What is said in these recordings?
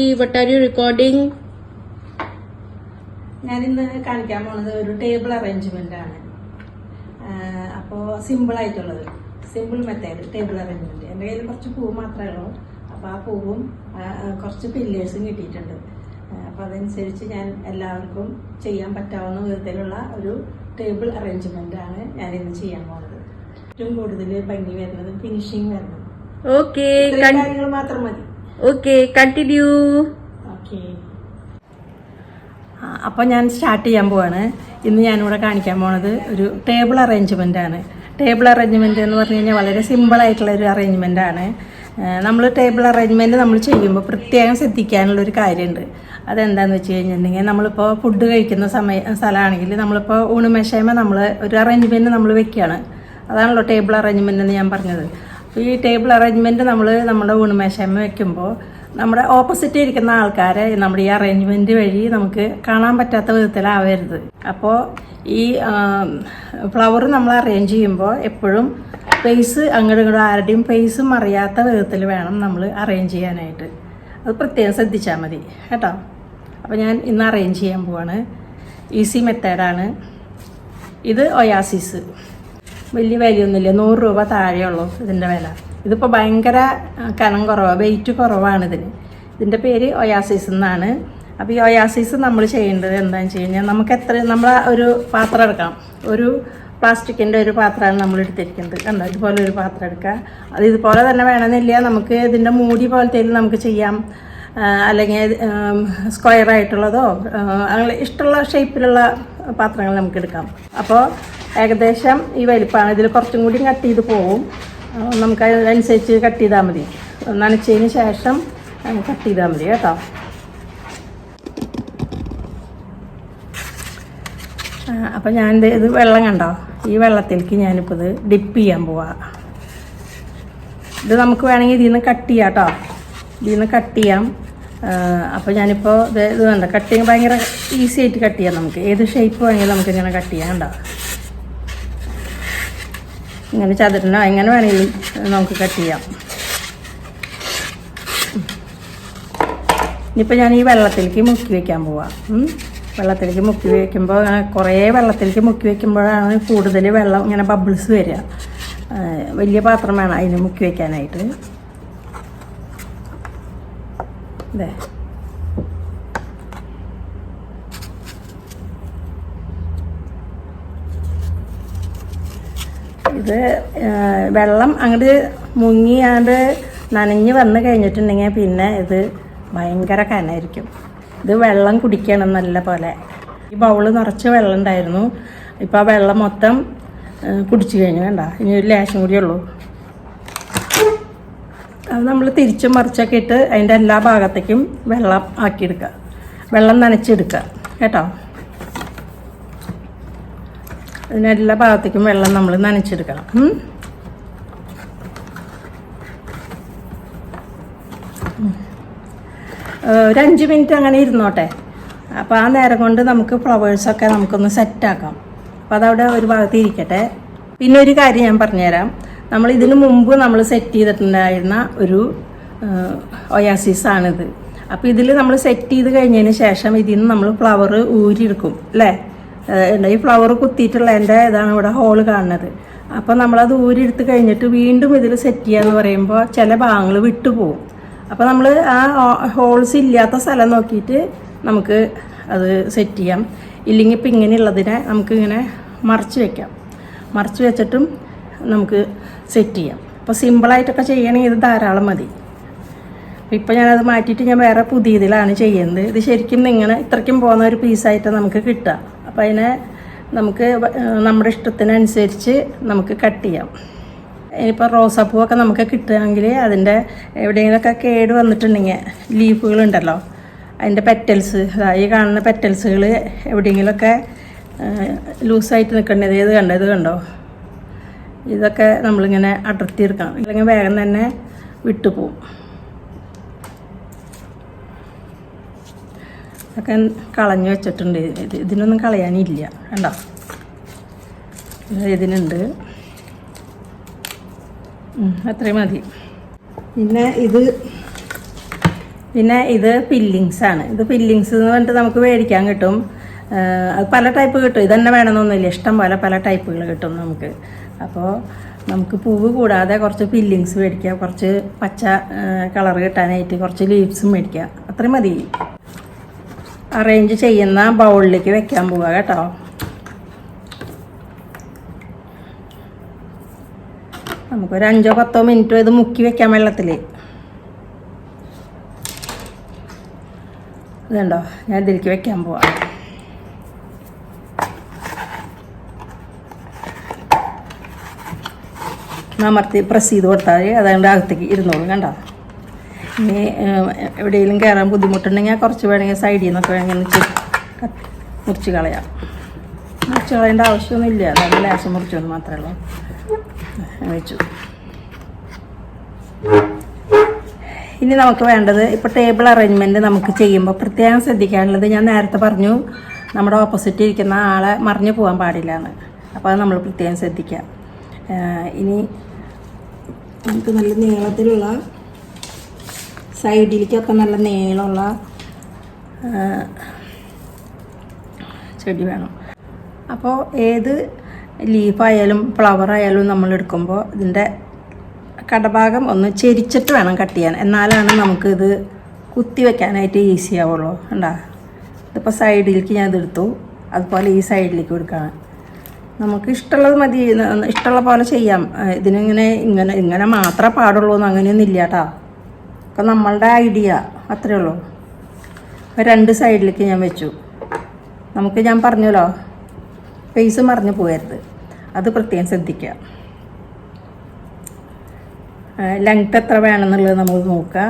What are you recording? ഞാനിന്ന് കാണിക്കാൻ പോണത് ഒരു ടേബിൾ അറേഞ്ച്മെന്റ് ആണ്. അപ്പോൾ സിമ്പിൾ ആയിട്ടുള്ളത്. സിമ്പിൾ മെത്തേഡ് ടേബിൾ അറേഞ്ച്മെന്റ് എന്റെ കയ്യിൽ കുറച്ച് പൂ മാത്രമേ ഉള്ളൂ. അപ്പോൾ ആ പൂവും കുറച്ച് പില്ലേഴ്സും കിട്ടിയിട്ടുണ്ട്. അപ്പോൾ അതനുസരിച്ച് ഞാൻ എല്ലാവർക്കും ചെയ്യാൻ പറ്റാവുന്ന വിധത്തിലുള്ള ഒരു ടേബിൾ അറേഞ്ച്മെന്റ് ആണ് ഞാൻ ഇന്ന് ചെയ്യാൻ പോണത്. ഏറ്റവും കൂടുതൽ ഭംഗി വരുന്നത് ഫിനിഷിങ് വരുന്നത് ഓക്കെ കാര്യങ്ങൾ മാത്രം മതി. Okay, കണ്ടിന്യൂ ഓക്കെ അപ്പോൾ ഞാൻ സ്റ്റാർട്ട് ചെയ്യാൻ പോവാണ്. ഇന്ന് ഞാനിവിടെ കാണിക്കാൻ പോണത് ഒരു ടേബിൾ അറേഞ്ച്മെന്റ് ആണ്. ടേബിൾ അറേഞ്ച്മെന്റ് എന്ന് പറഞ്ഞു കഴിഞ്ഞാൽ വളരെ സിമ്പിൾ ആയിട്ടുള്ള ഒരു അറേഞ്ച്മെന്റ് ആണ്. നമ്മൾ ടേബിൾ അറേഞ്ച്മെന്റ് നമ്മൾ ചെയ്യുമ്പോൾ പ്രത്യേകം ശ്രദ്ധിക്കാനുള്ള ഒരു കാര്യമുണ്ട് അതെന്താണെന്ന് വെച്ച് കഴിഞ്ഞിട്ടുണ്ടെങ്കിൽ നമ്മളിപ്പോൾ ഫുഡ് കഴിക്കുന്ന സമയ സ്ഥലമാണെങ്കിൽ നമ്മളിപ്പോൾ ഊണുമേശയമ നമ്മൾ ഒരു അറേഞ്ച്മെന്റ് നമ്മൾ വെക്കുകയാണ് അതാണല്ലോ ടേബിൾ അറേഞ്ച്മെന്റ് എന്ന് ഞാൻ പറഞ്ഞത്. ഈ ടേബിൾ അറേഞ്ച്മെന്റ് നമ്മൾ നമ്മുടെ ഊണുമേശമ്മ വെക്കുമ്പോൾ നമ്മുടെ ഓപ്പോസിറ്റ് ഇരിക്കുന്ന ആൾക്കാരെ നമ്മുടെ ഈ അറേഞ്ച്മെന്റ് വഴി നമുക്ക് കാണാൻ പറ്റാത്ത വിധത്തിലാവരുത്. അപ്പോൾ ഈ ഫ്ലവർ നമ്മൾ അറേഞ്ച് ചെയ്യുമ്പോൾ എപ്പോഴും ഫേസ് അങ്ങോട്ടും ഇങ്ങോട്ടും ആരുടെയും ഫേസും അറിയാത്ത വിധത്തിൽ വേണം നമ്മൾ അറേഞ്ച് ചെയ്യാനായിട്ട്. അത് പ്രത്യേകം ശ്രദ്ധിച്ചാൽ മതി കേട്ടോ? അപ്പോൾ ഞാൻ ഇന്ന് അറേഞ്ച് ചെയ്യാൻ പോവാണ്. ഈസി മെത്തേഡാണ് ഇത് ഒയാസിസ് വലിയ വിലയൊന്നുമില്ല. നൂറ് രൂപ താഴെയുള്ളൂ ഇതിന്റെ വില. ഇതിപ്പോൾ ഭയങ്കര കനം കുറവാണ് വെയിറ്റ് കുറവാണ് ഇതിന്. ഇതിന്റെ പേര് ഒയാസിസ് എന്നാണ്. അപ്പോൾ ഈ ഒയാസിസ് നമ്മൾ ചെയ്യേണ്ടത് എന്താണെന്ന് വെച്ച് കഴിഞ്ഞാൽ നമുക്ക് എത്ര നമ്മൾ ഒരു പാത്രം എടുക്കാം ഒരു പ്ലാസ്റ്റിക്കിന്റെ ഒരു പാത്രമാണ് നമ്മൾ എടുത്തിരിക്കുന്നത്. കണ്ടോ? ഇതുപോലെ ഒരു പാത്രം എടുക്കുക. അത് ഇതുപോലെ തന്നെ വേണമെന്നില്ല. നമുക്ക് ഇതിന്റെ മൂടി പോലത്തെ നമുക്ക് ചെയ്യാം. അല്ലെങ്കിൽ സ്ക്വയർ ആയിട്ടുള്ളതോ അങ്ങനെ ഇഷ്ടമുള്ള ഷേപ്പിലുള്ള പാത്രങ്ങൾ നമുക്ക് എടുക്കാം. അപ്പോൾ ഏകദേശം ഈ വലിപ്പമാണ് ഇതിൽ കുറച്ചും കൂടി കട്ട് ചെയ്ത് പോവും. നമുക്ക് അതിനനുസരിച്ച് കട്ട് ചെയ്താൽ മതി. നനച്ചതിന് ശേഷം കട്ട് ചെയ്താൽ മതി കേട്ടോ. അപ്പം ഞാൻ ഇത് വെള്ളം കണ്ടോ? ഈ വെള്ളത്തിലേക്ക് ഞാനിപ്പോൾ ഇത് ഡിപ്പ് ചെയ്യാൻ പോവാ. ഇത് നമുക്ക് വേണമെങ്കിൽ ഇതിൽ നിന്ന് കട്ട് ചെയ്യാം കേട്ടോ. ഇതിൽ നിന്ന് കട്ട് ചെയ്യാം. അപ്പോൾ ഞാനിപ്പോൾ ഇത് ഇത് വേണ്ട കട്ടിങ് ഭയങ്കര ഈസി ആയിട്ട് കട്ട് ചെയ്യാം നമുക്ക്. ഏത് ഷേപ്പ് വേണമെങ്കിലും നമുക്ക് ഇങ്ങനെ കട്ട് ചെയ്യാം കേട്ടോ ഇങ്ങനെ ചതുരനോ എങ്ങനെ വേണമെങ്കിലും നമുക്ക് കട്ട് ചെയ്യാം. ഇനിയിപ്പോൾ ഞാൻ ഈ വെള്ളത്തിലേക്ക് മുക്കി വെക്കാൻ പോവാം. വെള്ളത്തിലേക്ക് മുക്കി വെക്കുമ്പോൾ അങ്ങനെ കുറേ വെള്ളത്തിലേക്ക് മുക്കി വെക്കുമ്പോഴാണ് കൂടുതൽ വെള്ളം ഇങ്ങനെ ബബിൾസ് വരിക വലിയ പാത്രം വേണം അതിന് മുക്കി വെക്കാനായിട്ട്. ഇതേ ഇത് വെള്ളം അങ്ങോട്ട് മുങ്ങിയാണ്ട് നനഞ്ഞ് വന്നു കഴിഞ്ഞിട്ടുണ്ടെങ്കിൽ പിന്നെ ഇത് ഭയങ്കര കനായിരിക്കും. ഇത് വെള്ളം കുടിക്കണം നല്ല പോലെ. ഈ ബൗൾ നിറച്ച് വെള്ളം ഉണ്ടായിരുന്നു. ഇപ്പോൾ ആ വെള്ളം മൊത്തം കുടിച്ചു കഴിഞ്ഞു വേണ്ട ഇനി ഒരു ലേശം കൂടിയുള്ളൂ അത് നമ്മൾ തിരിച്ചും മറിച്ചൊക്കെ ഇട്ട് അതിന്റെ എല്ലാ ഭാഗത്തേക്കും വെള്ളം ആക്കിയെടുക്കുക. വെള്ളം നനച്ചെടുക്കുക കേട്ടോ? അതിന്റെ എല്ലാ ഭാഗത്തേക്കും വെള്ളം നമ്മൾ നനച്ചെടുക്കണം. ഒരു അഞ്ച് മിനിറ്റ് അങ്ങനെ ഇരുന്നോട്ടെ. അപ്പോൾ ആ നേരം കൊണ്ട് നമുക്ക് ഫ്ലവേഴ്സൊക്കെ നമുക്കൊന്ന് സെറ്റാക്കാം അപ്പോൾ അതവിടെ ഒരു ഭാഗത്ത് ഇരിക്കട്ടെ. പിന്നെ ഒരു കാര്യം ഞാൻ പറഞ്ഞുതരാം. നമ്മൾ ഇതിനു മുമ്പ് നമ്മൾ സെറ്റ് ചെയ്തിട്ടുണ്ടായിരുന്ന ഒരു ഒയാസിസ് ആണിത്. അപ്പോൾ ഇതിൽ നമ്മൾ സെറ്റ് ചെയ്ത് കഴിഞ്ഞതിന് ശേഷം ഇതിൽ നിന്ന് നമ്മൾ ഫ്ലവർ ഊരിയെടുക്കും അല്ലേ? ഈ ഫ്ലവർ കുത്തിയിട്ടുള്ള എന്റെ ഇതാണ് ഇവിടെ ഹോൾ കാണുന്നത്. അപ്പോൾ നമ്മളത് ഊരിയെടുത്ത് കഴിഞ്ഞിട്ട് വീണ്ടും ഇതിൽ സെറ്റ് ചെയ്യാന്ന് പറയുമ്പോൾ ചില ഭാഗങ്ങൾ വിട്ടുപോകും അപ്പോൾ നമ്മൾ ആ ഹോൾസ് ഇല്ലാത്ത സ്ഥലം നോക്കിയിട്ട് നമുക്ക് അത് സെറ്റ് ചെയ്യാം. ഇല്ലെങ്കിൽ ഇപ്പം ഇങ്ങനെയുള്ളതിനെ നമുക്കിങ്ങനെ മറച്ച് വെക്കാം. മറച്ച് വെച്ചിട്ടും നമുക്ക് സെറ്റ് ചെയ്യാം. അപ്പോൾ സിമ്പിളായിട്ടൊക്കെ ചെയ്യണമെങ്കിൽ ഇത് ധാരാളം മതി. ഇപ്പം ഞാനത് മാറ്റിയിട്ട് ഞാൻ വേറെ പുതിയതിലാണ് ചെയ്യുന്നത്. ഇത് ശരിക്കും ഇങ്ങനെ ഇത്രയ്ക്കും പോകുന്ന ഒരു പീസായിട്ട് നമുക്ക് കിട്ടുക. അപ്പോൾ അതിനെ നമുക്ക് നമ്മുടെ ഇഷ്ടത്തിനനുസരിച്ച് നമുക്ക് കട്ട് ചെയ്യാം. ഇനിയിപ്പോൾ റോസാപ്പൂവൊക്കെ നമുക്ക് കിട്ടുകയാണെങ്കിൽ അതിന്റെ എവിടെയെങ്കിലുമൊക്കെ കേട് വന്നിട്ടുണ്ടെങ്കിൽ ലീഫുകൾ ഉണ്ടല്ലോ അതിന്റെ പെറ്റൽസ് ഈ കാണുന്ന പെറ്റൽസുകൾ എവിടെയെങ്കിലുമൊക്കെ ലൂസായിട്ട് നിൽക്കേണ്ടത്. ഏത് കണ്ടോ? ഇത് കണ്ടോ? ഇതൊക്കെ നമ്മളിങ്ങനെ അടർത്തിയെടുക്കണം. അല്ലെങ്കിൽ വേഗം തന്നെ വിട്ടുപോകും. ഒക്കെ കളഞ്ഞു വെച്ചിട്ടുണ്ട്. ഇത് ഇതിനൊന്നും കളയാനില്ല. കണ്ടോ? ഇത് ഇതിനുണ്ട് അത്രയും മതി. പിന്നെ ഇത് പിന്നെ ഇത് ഫില്ലിങ്സ് ഇത് ഫില്ലിങ്സ് എന്ന് പറഞ്ഞിട്ട് നമുക്ക് മേടിക്കാൻ കിട്ടും. അത് പല ടൈപ്പ് കിട്ടും. ഇതന്നെ വേണമെന്നൊന്നുമില്ല. ഇഷ്ടം പോലെ പല ടൈപ്പുകൾ കിട്ടും നമുക്ക്. അപ്പോൾ നമുക്ക് പൂവ് കൂടാതെ കുറച്ച് ഫില്ലിങ്സ് മേടിക്കുക കുറച്ച് പച്ച കളർ കിട്ടാനായിട്ട് കുറച്ച് ലീവ്സും മേടിക്കുക അത്രയും മതി. അറേഞ്ച് ചെയ്യുന്ന ബൗളിലേക്ക് വെക്കാൻ പോവുക കേട്ടോ. നമുക്കൊരു അഞ്ചോ പത്തോ മിനിറ്റോ ഇത് മുക്കി വെക്കാം വെള്ളത്തിൽ ഇതുണ്ടോ ഞാൻ ഇതിലേക്ക് വെക്കാൻ പോവാം. അമർത്തി പ്രസ് ചെയ്ത് കൊടുത്താൽ അതുകൊണ്ട് അകത്തേക്ക് ഇരുന്നോളും കണ്ടോ? ഇനി എവിടെയെങ്കിലും കയറാൻ ബുദ്ധിമുട്ടുണ്ടെങ്കിൽ കുറച്ച് വേണമെങ്കിൽ സൈഡിൽ നിന്നൊക്കെ വേണമെങ്കിൽ മുറിച്ച് കളയാം. മുറിച്ച് കളയേണ്ട ആവശ്യമൊന്നുമില്ല. നല്ല ലേശം മുറിച്ചൊന്ന് മാത്രമേ ഉള്ളൂ. വെച്ചു. ഇനി നമുക്ക് വേണ്ടത് ഇപ്പോൾ ടേബിൾ അറേഞ്ച്മെന്റ് നമുക്ക് ചെയ്യുമ്പോൾ പ്രത്യേകം ശ്രദ്ധിക്കാനുള്ളത് ഞാൻ നേരത്തെ പറഞ്ഞു നമ്മുടെ ഓപ്പോസിറ്റ് ഇരിക്കുന്ന ആളെ മറിഞ്ഞു പോകാൻ പാടില്ല എന്ന്. അപ്പോൾ അത് നമ്മൾ പ്രത്യേകം ശ്രദ്ധിക്കാം. ഇനി നമുക്ക് നല്ല നീളത്തിലുള്ള സൈഡിലേക്കൊക്കെ നല്ല നീളമുള്ള ചെടി വേണം. അപ്പോൾ ഏത് ലീഫായാലും ഫ്ലവർ ആയാലും നമ്മൾ എടുക്കുമ്പോൾ ഇതിന്റെ കടഭാഗം ഒന്ന് ചെരിച്ചിട്ട് വേണം കട്ട് ചെയ്യാൻ. എന്നാലാണ് നമുക്കിത് കുത്തി വെക്കാനായിട്ട് ഈസി ആവുള്ളൂ. ഉണ്ടാ ഇതിപ്പോൾ സൈഡിലേക്ക് ഞാൻ ഇതെടുത്തു അതുപോലെ ഈ സൈഡിലേക്ക് കൊടുക്കണം നമുക്ക് ഇഷ്ടമുള്ളത് മതി. ഇഷ്ടമുള്ള പോലെ ചെയ്യാം. ഇതിനിങ്ങനെ ഇങ്ങനെ ഇങ്ങനെ മാത്രമേ പാടുള്ളൂ എന്ന് അങ്ങനെയൊന്നും ഇല്ല കേട്ടോ. ഒക്കെ നമ്മളുടെ ഐഡിയ അത്രേ ഉള്ളൂ. രണ്ട് സൈഡിലേക്ക് ഞാൻ വെച്ചു. നമുക്ക് ഞാൻ പറഞ്ഞല്ലോ ഫേസ് മറിഞ്ഞു പോകരുത്. അത് പ്രത്യേകം ശ്രദ്ധിക്കുക ലെങ്ത് എത്ര വേണമെന്നുള്ളത് നമ്മൾ നോക്കുക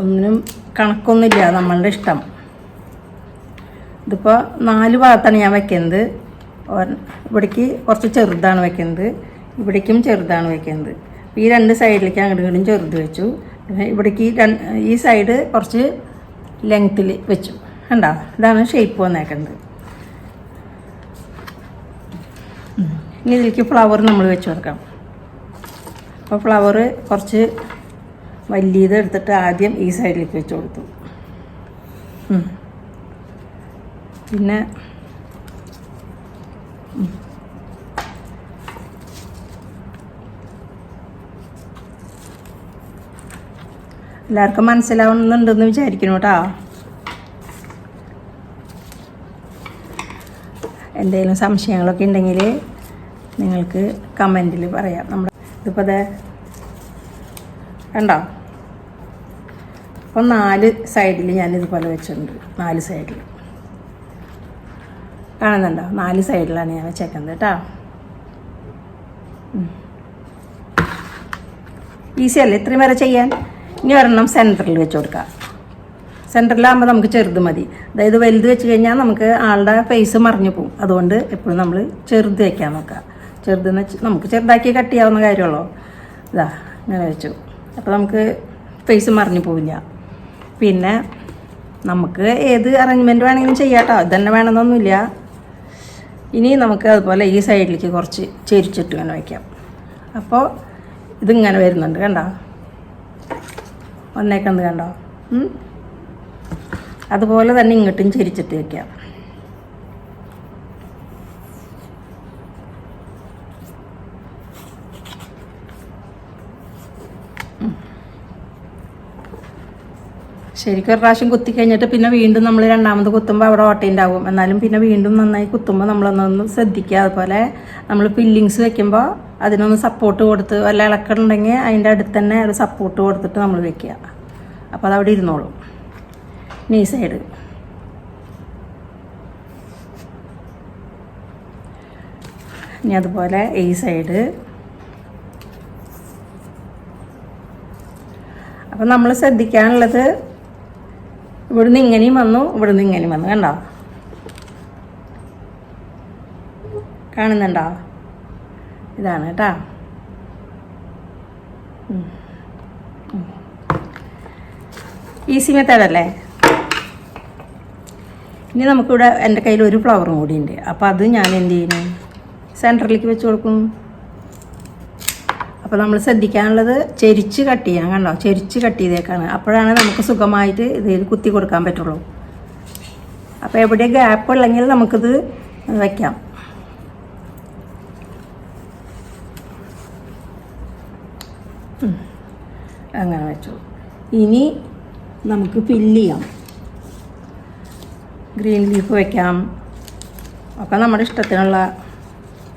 ഒന്നിനും കണക്കൊന്നുമില്ല നമ്മളുടെ ഇഷ്ടം. ഇതിപ്പോൾ നാല് ഭാഗത്താണ് ഞാൻ വയ്ക്കുന്നത് ഇവിടേക്ക് കുറച്ച് ചെറുതാണ് വെക്കുന്നത്. ഇവിടേക്കും ചെറുതാണ് വയ്ക്കുന്നത് ഈ രണ്ട് സൈഡിലേക്ക് അങ്ങോട്ടും ഇങ്ങോട്ടും ചെറുത് വെച്ചു. പിന്നെ ഇവിടേക്ക് ഈ സൈഡ് കുറച്ച് ലെങ്ത്തിൽ വെച്ചു. കണ്ടോ? ഇതാണ് ഷേപ്പ് വന്നേക്കുന്നത് ഇനി ഇതിലേക്ക് ഫ്ലവർ നമ്മൾ വെച്ച് കൊടുക്കാം. അപ്പോൾ ഫ്ലവർ കുറച്ച് വലിയത് എടുത്തിട്ട് ആദ്യം ഈ സൈഡിലേക്ക് വെച്ച് കൊടുത്തു. പിന്നെ എല്ലാവർക്കും മനസ്സിലാവുന്നുണ്ടെന്ന് വിചാരിക്കുന്നു കേട്ടോ എന്തെങ്കിലും സംശയങ്ങളൊക്കെ ഉണ്ടെങ്കിൽ നിങ്ങൾക്ക് കമന്റിൽ പറയാം. നമ്മുടെ ഇതിപ്പോൾ അതെ കണ്ടോ? അപ്പോൾ നാല് സൈഡിൽ ഞാൻ ഇതുപോലെ വെച്ചിട്ടുണ്ട്. നാല് സൈഡിൽ. കാണുന്നുണ്ടോ? നാല് സൈഡിലാണ് ഞാൻ വെച്ചേക്കുന്നത് കേട്ടോ ഈസി അല്ലേ ഇത്രയും വരെ ചെയ്യാൻ? ഇനി ഒരെണ്ണം സെന്ററിൽ വെച്ച് കൊടുക്കാം. സെന്ററിലാകുമ്പോൾ നമുക്ക് ചെറുത് മതി. അതായത് വലുത് വെച്ച് കഴിഞ്ഞാൽ നമുക്ക് ആളുടെ ഫേസ് മറിഞ്ഞു പോകും അതുകൊണ്ട് എപ്പോഴും നമ്മൾ ചെറുത് വയ്ക്കാൻ നോക്കുക. ചെറുതെന്ന് വെച്ച് നമുക്ക് ചെറുതാക്കി കട്ട് ചെയ്യാവുന്ന കാര്യമുള്ളൂ? ഇതാ ഇങ്ങനെ വെച്ചു. അപ്പോൾ നമുക്ക് ഫേസ് മറിഞ്ഞു പോവില്ല. പിന്നെ നമുക്ക് ഏത് അറേഞ്ച്മെന്റ് വേണമെങ്കിലും ചെയ്യാട്ടോ. ഇതന്നെ വേണമെന്നൊന്നുമില്ല. ഇനി നമുക്ക് അതുപോലെ ഈ സൈഡിലേക്ക് കുറച്ച് ചെരിച്ചിട്ട് ഇങ്ങനെ വയ്ക്കാം അപ്പോൾ ഇതിങ്ങനെ വരുന്നുണ്ട് കണ്ടോ? വന്നേക്കുന്നത് കണ്ടോ? അതുപോലെ തന്നെ ഇങ്ങോട്ടും ചിരിച്ചിട്ട് വയ്ക്കാം ശരിക്കും ഒരു പ്രാവശ്യം കുത്തി കഴിഞ്ഞിട്ട് പിന്നെ വീണ്ടും നമ്മൾ രണ്ടാമത് കുത്തുമ്പോൾ അവിടെ ഓട്ടയുണ്ടാവും. എന്നാലും പിന്നെ വീണ്ടും നന്നായി കുത്തുമ്പോൾ നമ്മളൊന്നൊന്ന് ശ്രദ്ധിക്കുക. അതുപോലെ നമ്മൾ ഫില്ലിങ്സ് വെക്കുമ്പോൾ അതിനൊന്ന് സപ്പോർട്ട് കൊടുത്ത് വല്ല ഇളക്കുണ്ടെങ്കിൽ അതിന്റെ അടുത്ത് തന്നെ ഒരു സപ്പോർട്ട് കൊടുത്തിട്ട് നമ്മൾ വെക്കുക. അപ്പോൾ അതവിടെ ഇരുന്നോളും. നീ സൈഡ് ഇനി അതുപോലെ ഈ സൈഡ് അപ്പം നമ്മൾ ശ്രദ്ധിക്കാനുള്ളത് ഇവിടുന്ന് ഇങ്ങനെയും വന്നു ഇവിടുന്ന് ഇങ്ങനെയും വന്നു. കണ്ടോ? കാണുന്നുണ്ടോ? ഇതാണ് കേട്ടോ. ഈസി മെത്തേഡല്ലേ ഇനി നമുക്കിവിടെ എന്റെ കയ്യിൽ ഒരു ഫ്ലവറും കൂടി ഉണ്ട് അപ്പോൾ അത് ഞാൻ എന്ത് ചെയ്യുന്നു സെന്ററിലേക്ക് വെച്ച് കൊടുക്കും. അപ്പോൾ നമ്മൾ ശ്രദ്ധിക്കാനുള്ളത് ചെരിച്ച് കട്ട് ചെയ്യാൻ കണ്ടോ? ചെരിച്ച് കട്ട് ചെയ്തേക്കാണ്. അപ്പോഴാണ് നമുക്ക് സുഖമായിട്ട് ഇതിൽ കുത്തി കൊടുക്കാൻ പറ്റുള്ളൂ. അപ്പോൾ എവിടെ ഗ്യാപ്പ് ഉള്ളെങ്കിൽ നമുക്കിത് വയ്ക്കാം. അങ്ങനെ വെച്ചു. ഇനി നമുക്ക് ഫില്ല് ചെയ്യാം. ഗ്രീൻ ലീഫ് വയ്ക്കാം ഒക്കെ നമ്മുടെ ഇഷ്ടത്തിനുള്ള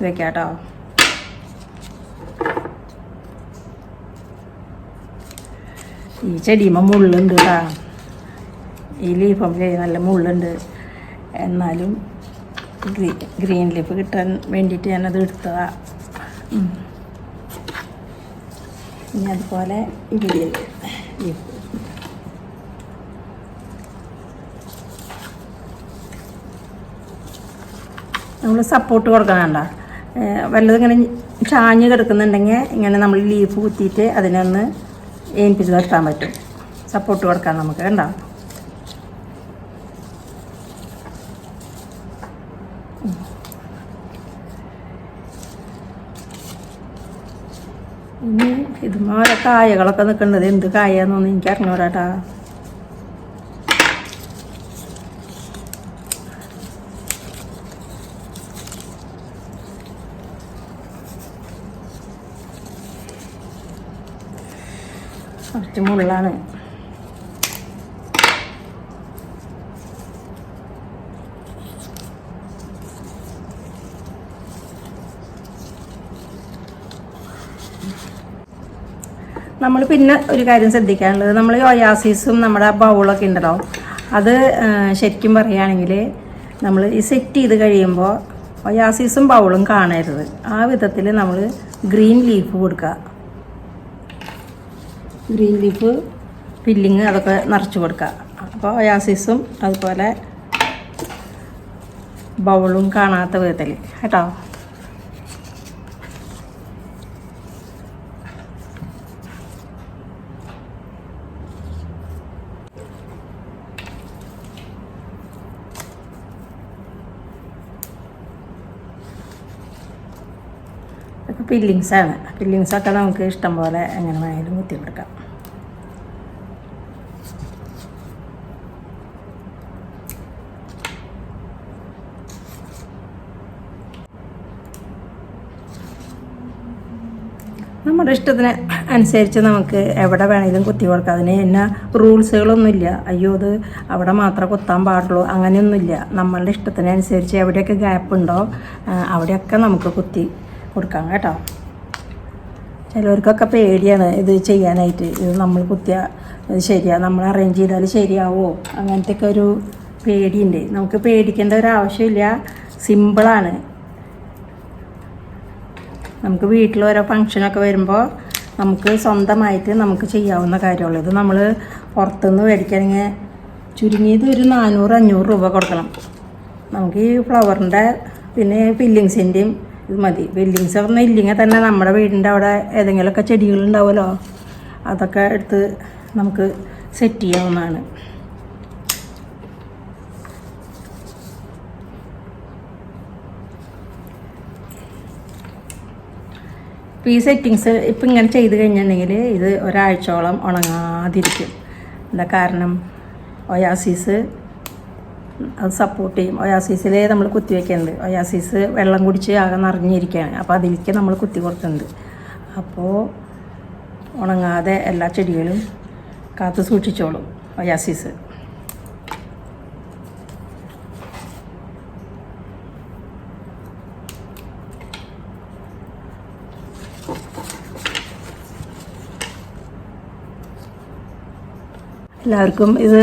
വെക്കാം കേട്ടോ ഈ ചെടിയുമ്പോൾ മുള്ളുണ്ട് കേട്ടോ ഈ ലീഫം ചെടി നല്ല മുള്ളുണ്ട്. എന്നാലും ഗ്രീ ഗ്രീൻ ലീഫ് കിട്ടാൻ വേണ്ടിയിട്ട് ഞാനത് എടുത്തതാ. ഇനി അതുപോലെ ഇവിടെ ലീഫ്. നമ്മൾ സപ്പോർട്ട് കൊടുക്കണണ്ട വല്ലതും ഇങ്ങനെ ചാഞ്ഞ് കിടക്കുന്നുണ്ടെങ്കിൽ ഇങ്ങനെ നമ്മൾ ലീഫ് കുത്തിയിട്ട് അതിനൊന്ന് ഏൽപ്പിച്ച് നിർത്താൻ പറ്റും. സപ്പോർട്ട് കൊടുക്കാൻ നമുക്ക് കണ്ടോ? ഇനി ഇതുമാരെ കായകളൊക്കെ നിൽക്കുന്നത് എന്ത് കായാന്നൊന്നും എനിക്ക് അറിഞ്ഞൂടാട്ടാ കുറച്ച് മുള്ളാണ് നമ്മൾ പിന്നെ ഒരു കാര്യം ശ്രദ്ധിക്കാനുള്ളത് നമ്മൾ ഒയാസിസും നമ്മുടെ ബൗളൊക്കെ ഉണ്ടല്ലോ അത് ശരിക്കും പറയുകയാണെങ്കിൽ നമ്മൾ ഈ സെറ്റ് ചെയ്ത് കഴിയുമ്പോൾ ഒയാസിസും ബൗളും കാണരുത്. ആ വിധത്തിൽ നമ്മൾ ഗ്രീൻ ലീഫ് കൊടുക്കുക. ഗ്രീൻ ലീഫ് ഫില്ലിങ് അതൊക്കെ നിറച്ച് കൊടുക്കുക. അപ്പോൾ ഒയാസിസും അതുപോലെ ബൗളും കാണാത്ത വിധത്തിൽ. കേട്ടോ? ഇതൊക്കെ പില്ലിങ്സാണ് പില്ലിങ്സൊക്കെ നമുക്ക് ഇഷ്ടം പോലെ എങ്ങനെ വേണമെങ്കിലും കുത്തി കൊടുക്കാം നമ്മുടെ ഇഷ്ടത്തിന് അനുസരിച്ച് നമുക്ക് എവിടെ വേണമെങ്കിലും കുത്തി കൊടുക്കാം. അതിന് എന്നാ റൂൾസുകളൊന്നുമില്ല അയ്യോ അത് അവിടെ മാത്രമേ കുത്താൻ പാടുള്ളൂ. അങ്ങനെയൊന്നുമില്ല. നമ്മളുടെ ഇഷ്ടത്തിനനുസരിച്ച് എവിടെയൊക്കെ ഗ്യാപ്പ് ഉണ്ടോ അവിടെയൊക്കെ നമുക്ക് കുത്തി കൊടുക്കാം കേട്ടോ. ചിലവർക്കൊക്കെ പേടിയാണ് ഇത് ചെയ്യാനായിട്ട്. ഇത് നമ്മൾ കുത്തിയ ശരിയാ നമ്മൾ അറേഞ്ച് ചെയ്താൽ ശരിയാവോ? അങ്ങനത്തെ ഒക്കെ ഒരു പേടിയുണ്ട്. നമുക്ക് പേടിക്കേണ്ട ഒരു ആവശ്യമില്ല. സിമ്പിളാണ് നമുക്ക് വീട്ടിൽ ഓരോ ഫങ്ഷനൊക്കെ വരുമ്പോൾ നമുക്ക് സ്വന്തമായിട്ട് നമുക്ക് ചെയ്യാവുന്ന കാര്യമുള്ളൂ. ഇത് നമ്മൾ പുറത്തുനിന്ന് മേടിക്കണമെങ്കിൽ ചുരുങ്ങിയത് ഒരു നാനൂറ് അഞ്ഞൂറ് രൂപ കൊടുക്കണം. നമുക്ക് ഈ ഫ്ലവറിന്റെ പിന്നെ ഫില്ലിങ്സിന്റെയും ഇത് മതി. ബില്ലിങ്സ് ഒന്നും ഇല്ലെങ്കിൽ തന്നെ നമ്മുടെ വീടിന്റെ അവിടെ ഏതെങ്കിലുമൊക്കെ ചെടികളുണ്ടാവുമല്ലോ. അതൊക്കെ എടുത്ത് നമുക്ക് സെറ്റ് ചെയ്യാവുന്നതാണ്. ഇപ്പോൾ ഈ സെറ്റിങ്സ് ഇപ്പം ഇങ്ങനെ ചെയ്ത് കഴിഞ്ഞിട്ടുണ്ടെങ്കിൽ ഇത് ഒരാഴ്ചയോളം ഉണങ്ങാതിരിക്കും. എന്താ കാരണം? ഒയാസിസ് അത് സപ്പോർട്ട് ചെയ്യും. ഒയാസിസിൽ നമ്മൾ കുത്തി വയ്ക്കുന്നുണ്ട് ഒയാസിസ് വെള്ളം കുടിച്ച് ആകെ നിറഞ്ഞിരിക്കുകയാണ് അപ്പോൾ അതിലേക്ക് നമ്മൾ കുത്തി കൊടുത്തുണ്ട് അപ്പോൾ ഉണങ്ങാതെ എല്ലാ ചെടികളും കാത്തു സൂക്ഷിച്ചോളും ഒയാസിസ് എല്ലാവർക്കും ഇത്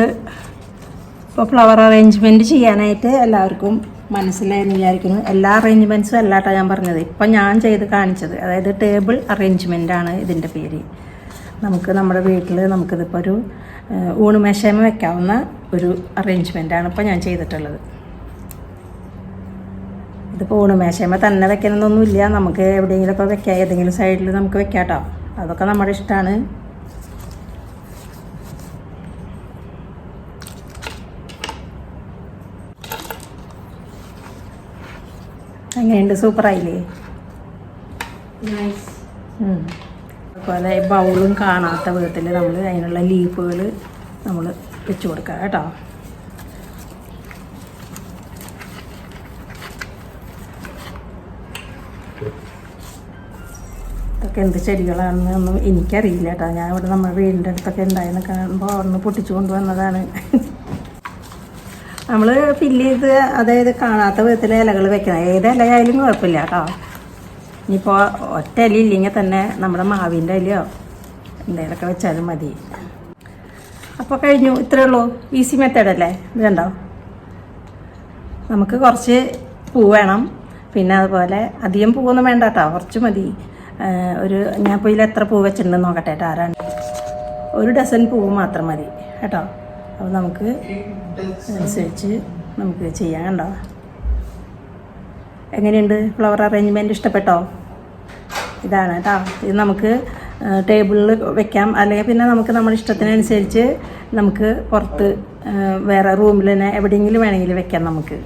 ഇപ്പോൾ ഫ്ലവർ അറേഞ്ച്മെന്റ് ചെയ്യാനായിട്ട് എല്ലാവർക്കും മനസ്സിലായെന്ന് വിചാരിക്കുന്നു. എല്ലാ അറേഞ്ച്മെന്റ്സും അല്ലാട്ടോ ഞാൻ പറഞ്ഞത്. ഇപ്പം ഞാൻ ചെയ്ത് കാണിച്ചത്. അതായത് ടേബിൾ ആണ് ഇതിന്റെ പേര്. നമുക്ക് നമ്മുടെ വീട്ടിൽ നമുക്കിതിപ്പോൾ ഒരു ഊണുമേശമ വെക്കാവുന്ന ഒരു അറേഞ്ച്മെന്റ് ആണ് ഇപ്പോൾ ഞാൻ ചെയ്തിട്ടുള്ളത്. ഇതിപ്പോൾ ഊണുമേശമ തന്നെ വെക്കണമെന്നൊന്നുമില്ല നമുക്ക് എവിടെയെങ്കിലുമൊക്കെ വെക്കാം. ഏതെങ്കിലും സൈഡിൽ നമുക്ക് വെക്കാം അതൊക്കെ നമ്മുടെ ഇഷ്ടമാണ് എങ്ങനെയുണ്ട്? സൂപ്പറായില്ലേ? ആയില്ലേ അതുപോലെ ബൗളും കാണാത്ത വിധത്തിൽ നമ്മൾ അതിനുള്ള ലീഫുകൾ നമ്മൾ വെച്ച് കൊടുക്കുക കേട്ടോ. ഇതൊക്കെ എന്ത് ചെടികളാണെന്നൊന്നും എനിക്കറിയില്ല കേട്ടോ. ഞാൻ ഇവിടെ നമ്മുടെ വീടിന്റെ അടുത്തൊക്കെ ഉണ്ടായെന്ന് കാണുമ്പോൾ അവിടെ നിന്ന് പൊട്ടിച്ചു കൊണ്ടുവന്നതാണ്. നമ്മൾ ഫില്ല് ചെയ്ത് അതായത് കാണാത്ത വിധത്തിൽ ഇലകൾ വെക്കണം. ഏത് ഇലയായാലും കുഴപ്പമില്ല കേട്ടോ. ഇനിയിപ്പോൾ ഒറ്റ ഇല ഇല്ലെങ്കിൽ തന്നെ നമ്മുടെ മാവിന്റെ ഇലയോ എന്തെങ്കിലുമൊക്കെ വെച്ചാലും മതി. അപ്പോൾ കഴിഞ്ഞു. ഇത്രയേ ഉള്ളൂ. ഈസി മെത്തേഡല്ലേ ഇത് കണ്ടോ? നമുക്ക് കുറച്ച് പൂ വേണം. പിന്നെ അതുപോലെ അധികം പൂവൊന്നും വേണ്ട കേട്ടോ. കുറച്ച് മതി. ഒരു ഞാൻ ഇപ്പോൾ എത്ര പൂ വെച്ചിട്ടുണ്ടെന്ന് നോക്കട്ടെ കേട്ടോ ആരാണ്. ഒരു ഡസൻ പൂവ് മാത്രം മതി കേട്ടോ. അപ്പോൾ നമുക്ക് അനുസരിച്ച് നമുക്ക് ചെയ്യാം കണ്ടോ? എങ്ങനെയുണ്ട് ഫ്ലവർ അറേഞ്ച്മെന്റ് ഇഷ്ടപ്പെട്ടോ? ഇതാണ് കേട്ടോ ഇത് നമുക്ക് ടേബിളിൽ വെക്കാം. അല്ലെങ്കിൽ പിന്നെ നമുക്ക് നമ്മുടെ ഇഷ്ടത്തിനനുസരിച്ച് നമുക്ക് പുറത്ത് വേറെ റൂമിൽ തന്നെ എവിടെയെങ്കിലും വേണമെങ്കിലും വെക്കാം നമുക്ക്.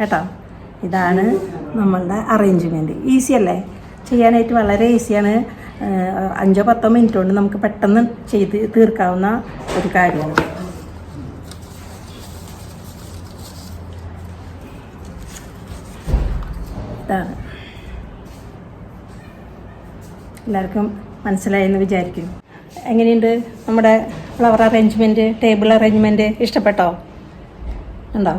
കേട്ടോ? ഇതാണ് നമ്മളുടെ അറേഞ്ച്മെന്റ് ഈസി അല്ലേ? ചെയ്യാനായിട്ട് വളരെ ഈസിയാണ് അഞ്ചോ പത്തോ മിനിറ്റ് കൊണ്ട് നമുക്ക് പെട്ടെന്ന് ചെയ്ത് തീർക്കാവുന്ന ഒരു കാര്യമാണ് ഇതാണ് എല്ലാവർക്കും മനസ്സിലായെന്ന് വിചാരിക്കുന്നു. എങ്ങനെയുണ്ട് നമ്മുടെ ഫ്ലവർ അറേഞ്ച്മെന്റ് ടേബിൾ അറേഞ്ച്മെന്റ് ഇഷ്ടപ്പെട്ടോ? ഉണ്ടോ?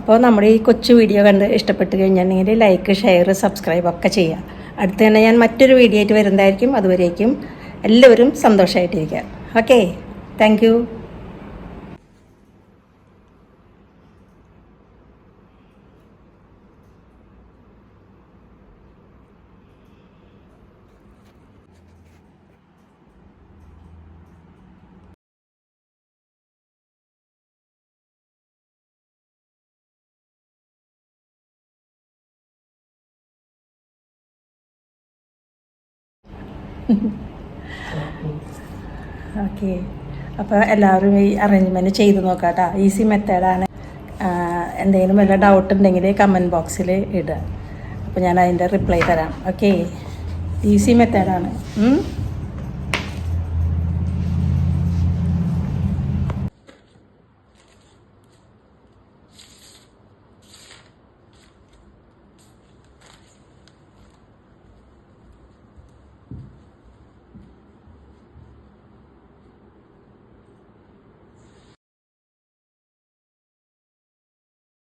അപ്പോൾ നമ്മുടെ ഈ കൊച്ചു വീഡിയോ കണ്ട് ഇഷ്ടപ്പെട്ട് കഴിഞ്ഞിട്ടുണ്ടെങ്കിൽ ലൈക്ക് ഷെയർ സബ്സ്ക്രൈബ് ഒക്കെ ചെയ്യുക. അടുത്ത് തന്നെ ഞാൻ മറ്റൊരു വീഡിയോ ആയിട്ട് വരുന്നതായിരിക്കും. അതുവരേക്കും എല്ലാവരും സന്തോഷമായിട്ടിരിക്കുക. ഓക്കെ താങ്ക് ഓക്കെ അപ്പോൾ എല്ലാവരും ഈ അറേഞ്ച്മെന്റ് ചെയ്ത് നോക്കാം കേട്ടോ ഈസി മെത്തേഡാണ് എന്തെങ്കിലും വല്ല ഡൗട്ട് ഉണ്ടെങ്കിൽ കമന്റ് ബോക്സിൽ ഇടുക. അപ്പോൾ ഞാൻ അതിന്റെ റിപ്ലൈ തരാം. ഓക്കെ ഈസി മെത്തേഡാണ്